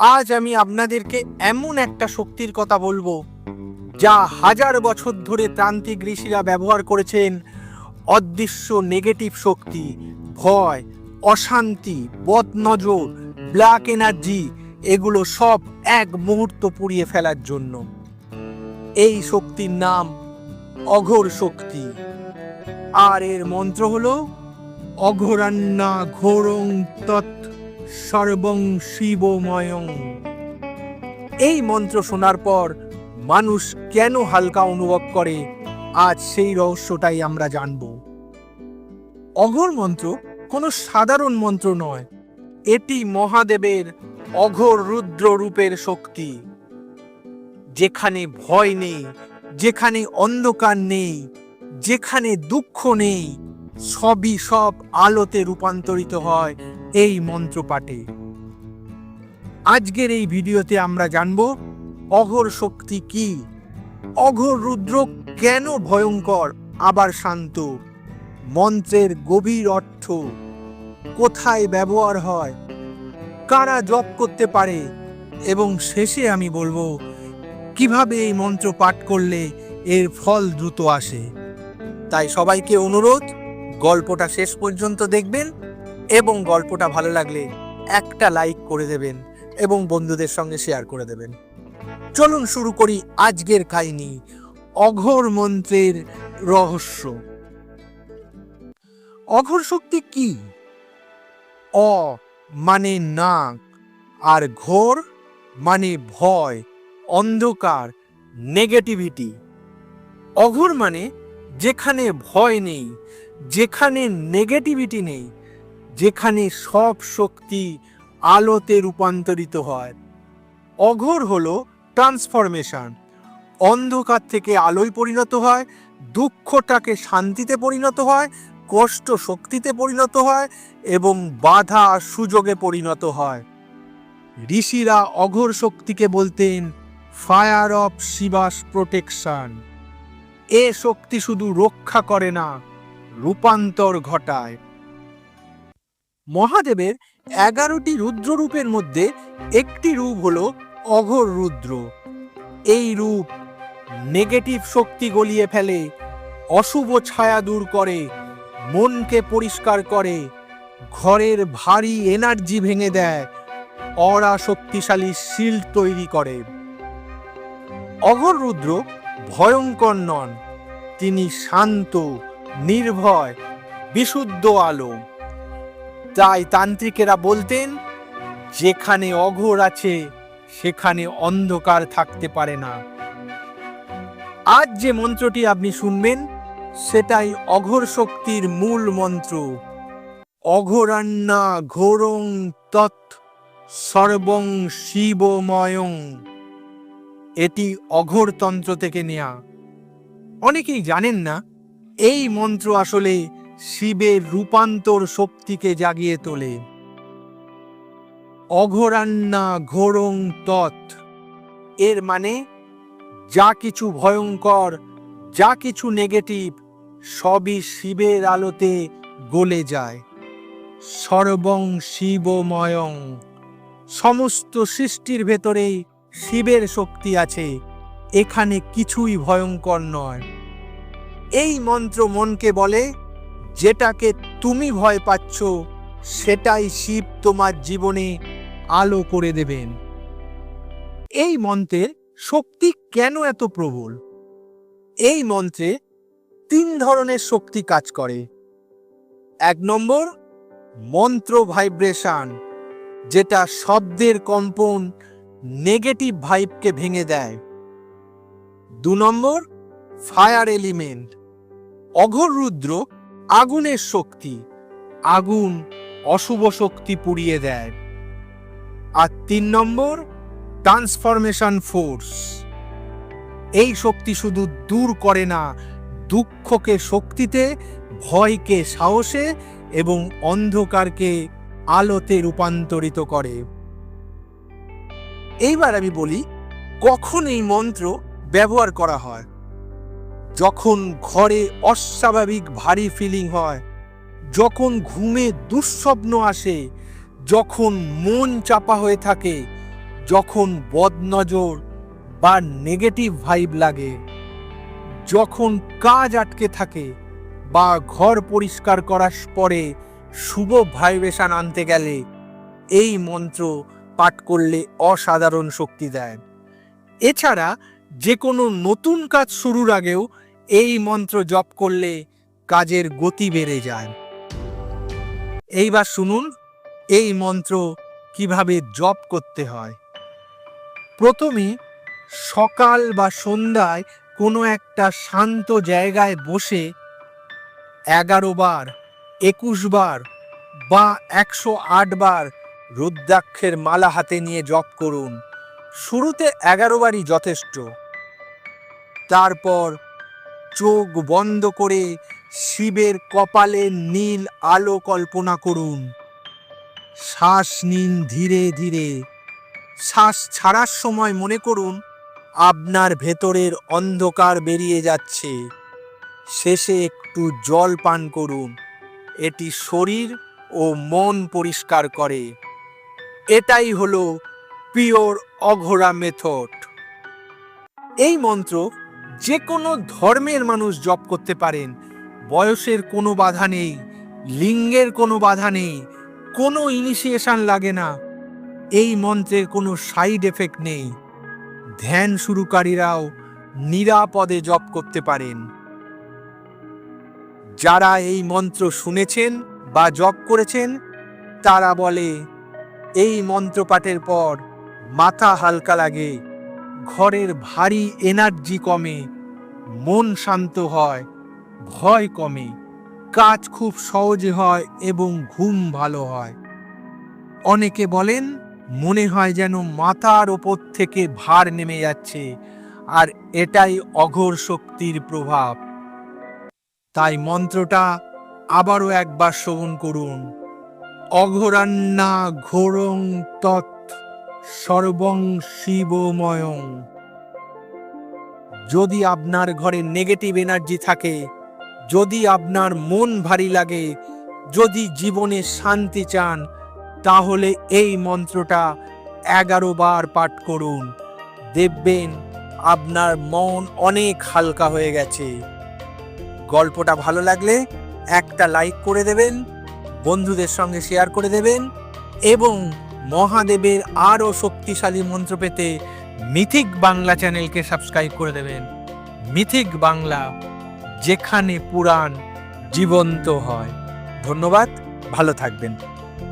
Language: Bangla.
আজ আমি আপনাদেরকে এমন একটা শক্তির কথা বলব, যা হাজার বছর ধরে তান্ত্রিক ঋষিরা ব্যবহার করেছেন। অদৃশ্য নেগেটিভ শক্তি, ভয়, অশান্তি, বদনজর ব্ল্যাক এনার্জি এগুলো সব এক মুহূর্ত পুড়িয়ে ফেলার জন্য। এই শক্তির নাম অঘোর শক্তি। আর এর মন্ত্র হল, অঘোরান্না ঘোরং তৎ সর্বং শিবময়ং। এই মন্ত্র শোনার পর মানুষ কেন হালকা অনুভব করে, আজ সেই রহস্যটাই আমরা জানব। অঘোর মন্ত্র কোনো সাধারণ মন্ত্র নয়, এটি মহাদেবের অঘোর রুদ্র রূপের শক্তি। যেখানে ভয় নেই, যেখানে অন্ধকার নেই, যেখানে দুঃখ নেই, সবই সব আলোতে রূপান্তরিত হয় এই মন্ত্র পাঠে আজকের এই ভিডিওতে আমরা জানব, অঘোর শক্তি কি? অঘোর রুদ্র কেন ভয়ঙ্কর, আবার শান্ত? মন্ত্রের গভীর অর্থ কোথায় ব্যবহার হয়? কারা জপ করতে পারে? এবং শেষে আমি বলব, কীভাবে এই মন্ত্র পাঠ করলে এর ফল দ্রুত আসে? তাই সবাইকে অনুরোধ, গল্পটা শেষ পর্যন্ত দেখবেন। এবং গল্পটা ভালো লাগলে একটা লাইক করে দেবেন এবং বন্ধুদের সঙ্গে শেয়ার করে দেবেন। চলুন শুরু করি আজকের কাহিনী, অঘোর মন্ত্রের রহস্য। অঘোর শক্তি কি? অ মানে নাক, আর ঘোর মানে ভয়, অন্ধকার নেগেটিভিটি অঘোর মানে যেখানে ভয় নেই, যেখানে নেগেটিভিটি নেই। যেখানে সব শক্তি আলোতে রূপান্তরিত হয়। অঘোর হল ট্রান্সফরমেশন। অন্ধকার থেকে আলোয় পরিণত হয়, দুঃখটাকে শান্তিতে পরিণত হয়, কষ্ট শক্তিতে পরিণত হয় এবং বাধা সুযোগে পরিণত হয়। ঋষিরা অঘোর শক্তিকে বলতেন ফায়ার অফ শিবাস প্রোটেকশন এ শক্তি শুধু রক্ষা করে না, রূপান্তর ঘটায়। মহাদেবের এগারোটি রুদ্ররূপের মধ্যে একটি রূপ হল অঘোর রুদ্র। এই রূপ নেগেটিভ শক্তি গলিয়ে ফেলে, অশুভ ছায়া দূর করে, মনকে পরিষ্কার করে, ঘরের ভারী এনার্জি ভেঙে দেয়, অরা শক্তিশালী শিল্ড তৈরি করে। অঘোর রুদ্র ভয়ঙ্কর নন, তিনি শান্ত, নির্ভয়, বিশুদ্ধ আলো। তাই তান্ত্রিকেরা বলতেন, যেখানে অঘোর আছে, সেখানে অন্ধকার থাকতে পারে না। আজ যে মন্ত্রটি আপনি শুনবেন, সেটাই অঘোর শক্তির মূল মন্ত্র। অঘোরান্না ঘোরং তৎ সর্বং শিবময়ং। এটি অঘোরতন্ত্র থেকে নেয়া। অনেকেই জানেন না, এই মন্ত্র আসলে শিবের রূপান্তর শক্তিকে জাগিয়ে তোলে। অঘোরান্না ঘোরং তৎ। এর মানে যা কিছু ভয়ঙ্কর, যা কিছু নেগেটিভ সবই শিবের আলোতে গলে যায়। সর্বং শিবময়ং। সমস্ত সৃষ্টির ভেতরেই শিবের শক্তি আছে, এখানে কিছুই ভয়ঙ্কর নয়। এই মন্ত্র মনকে বলে যেটাকে তুমি ভয় পাচ্ছ, সেটাই শিব তোমার জীবনে আলো করে দেবেন। এই মন্ত্রের শক্তি কেন এত প্রবল? এই মন্ত্রে তিন ধরনের শক্তি কাজ করে। এক নম্বর, মন্ত্র ভাইব্রেশন, যেটা শব্দের কম্পন নেগেটিভ ভাইবকে ভেঙে দেয়। দু নম্বর, ফায়ার এলিমেন্ট, অঘোর রুদ্র আগুনের শক্তি, আগুন অশুভ শক্তি পুড়িয়ে দেয়। আর তিন নম্বর, ট্রান্সফরমেশন ফোর্স। এই শক্তি শুধু দূর করে না, দুঃখকে শক্তিতে, ভয়কে সাহসে এবং অন্ধকারকে আলোতে রূপান্তরিত করে। এইবার আমি বলি, কখন এই মন্ত্র ব্যবহার করা হয়? যখন ঘরে অস্বাভাবিক ভারী ফিলিং হয়, যখন ঘুমে দুঃস্বপ্ন আসে, যখন মন চাপা হয়ে থাকে, যখন বদনজর বা নেগেটিভ ভাইব লাগে, যখন কাজ আটকে থাকে বা ঘর পরিষ্কার করার পরে শুভ ভাইব্রেশন আনতে গেলে এই মন্ত্র পাঠ করলে অসাধারণ শক্তি দেয়। এছাড়া যে কোনো নতুন কাজ শুরুর আগেও এই মন্ত্র জপ করলে কাজের গতি বেড়ে যায়। এইবার শুনুন, এই মন্ত্র কীভাবে জপ করতে হয়। প্রথমে সকাল বা সন্ধ্যায় কোনো একটা শান্ত জায়গায় বসে এগারো বার, একুশ বার বা একশো আট বার রুদ্রাক্ষের মালা হাতে নিয়ে জপ করুন। শুরুতে এগারো বারই যথেষ্ট। তারপর চোখ বন্ধ করে শিবের কপালে নীল আলো কল্পনা করুন। শ্বাস নিন ধীরে ধীরে। শ্বাস ছাড়ার সময় মনে করুন, আপনার ভেতরের অন্ধকার বেরিয়ে যাচ্ছে। শেষে একটু জল পান করুন। এটি শরীর ও মন পরিষ্কার করে। এটাই হলো পিওর অঘোরা মেথড। এই মন্ত্র যে কোনো ধর্মের মানুষ জপ করতে পারেন। বয়সের কোনো বাধা নেই, লিঙ্গের কোনো বাধা নেই, কোনো ইনিশিয়েশন লাগে না। এই মন্ত্রের কোনো সাইড এফেক্ট নেই। ধ্যান শুরুকারীরাও নিরাপদে জপ করতে পারেন। যারা এই মন্ত্র শুনেছেন বা জপ করেছেন, তারা বলে, এই মন্ত্র পাঠের পর মাথা হালকা লাগে। ঘরের ভারী এনার্জি কমে, মন শান্ত হয়, ভয় কমে, কাজ খুব সহজে হয় এবং ঘুম ভালো হয়। অনেকে বলেন, মনে হয় যেন মাথার ওপর থেকে ভার নেমে যাচ্ছে, আর এটাই অঘোর শক্তির প্রভাব। তাই মন্ত্রটা আবারও একবার শ্রবণ করুন। অঘরান্না ঘোরং তৎ সর্বং শিবময়ং যদি আপনার ঘরে নেগেটিভ এনার্জি থাকে, যদি আপনার মন ভারী লাগে, যদি জীবনে শান্তি চান, তাহলে এই মন্ত্রটা এগারো বার পাঠ করুন। দেখবেন আপনার মন অনেক হালকা হয়ে গেছে। গল্পটা ভালো লাগলে একটা লাইক করে দেবেন, বন্ধুদের সঙ্গে শেয়ার করে দেবেন এবং মহাদেবের আরও শক্তিশালী মন্ত্র পেতে মিথিক বাংলা চ্যানেলকে সাবস্ক্রাইব করে দেবেন। মিথিক বাংলা, যেখানে পুরাণ জীবন্ত হয়। ধন্যবাদ, ভালো থাকবেন।